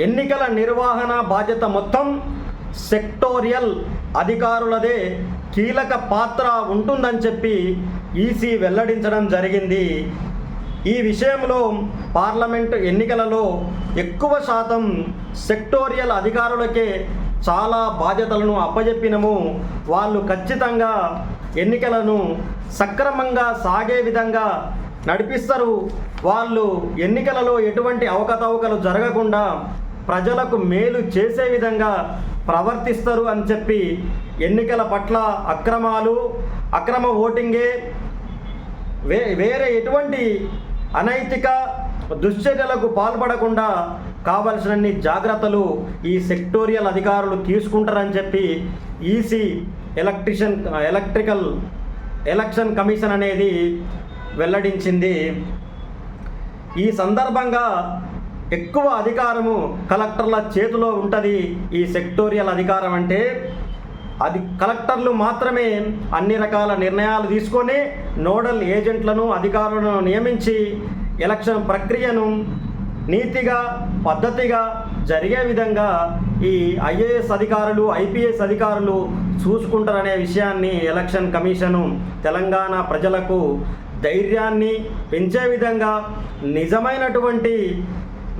ఎన్నికల నిర్వహణ బాధ్యత మొత్తం సెక్టోరియల్ అధికారులదే కీలక పాత్ర ఉంటుందని చెప్పి ఈసీ వెల్లడించడం జరిగింది. ఈ విషయంలో పార్లమెంటు ఎన్నికలలో ఎక్కువ శాతం సెక్టోరియల్ అధికారులకే చాలా బాధ్యతలను అప్పజెప్పినము. వాళ్ళు ఖచ్చితంగా ఎన్నికలను సక్రమంగా సాగే విధంగా నడిపిస్తారు. వాళ్ళు ఎన్నికలలో ఎటువంటి అవకతవకలు జరగకుండా ప్రజలకు మేలు చేసే విధంగా ప్రవర్తిస్తారు అని చెప్పి ఎన్నికల పట్ల అక్రమాలు అక్రమ ఓటింగే వే వేరే ఎటువంటి అనైతిక దుశ్చర్యలకు పాల్పడకుండా కావలసినన్ని జాగ్రత్తలు ఈ సెక్టోరియల్ అధికారులు తీసుకుంటారని చెప్పి EC electrician electrical election commission అనేది వెల్లడించింది. ఈ సందర్భంగా ఎక్కువ అధికారము కలెక్టర్ల చేతిలో ఉంటుంది ఈ సెక్టోరియల్ అధికారం అంటే అది కలెక్టర్లు మాత్రమే అన్ని రకాల నిర్ణయాలు తీసుకొని నోడల్ ఏజెంట్లను అధికారులను నియమించి ఎలక్షన్ ప్రక్రియను నీతిగా పద్ధతిగా జరిగే విధంగా ఈ ఐఏఎస్ అధికారులు ఐపీఎస్ అధికారులు చూసుకుంటారనే విషయాన్ని ఎలక్షన్ కమిషను తెలంగాణ ప్రజలకు ధైర్యాన్ని పెంచే విధంగా నిజమైనటువంటి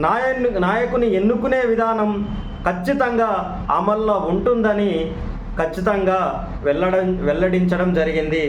నాయ నాయకుని ఎన్నుకునే విధానం ఖచ్చితంగా అమల్లో ఉంటుందని ఖచ్చితంగా వెల్లడం వెల్లడించడం జరిగింది.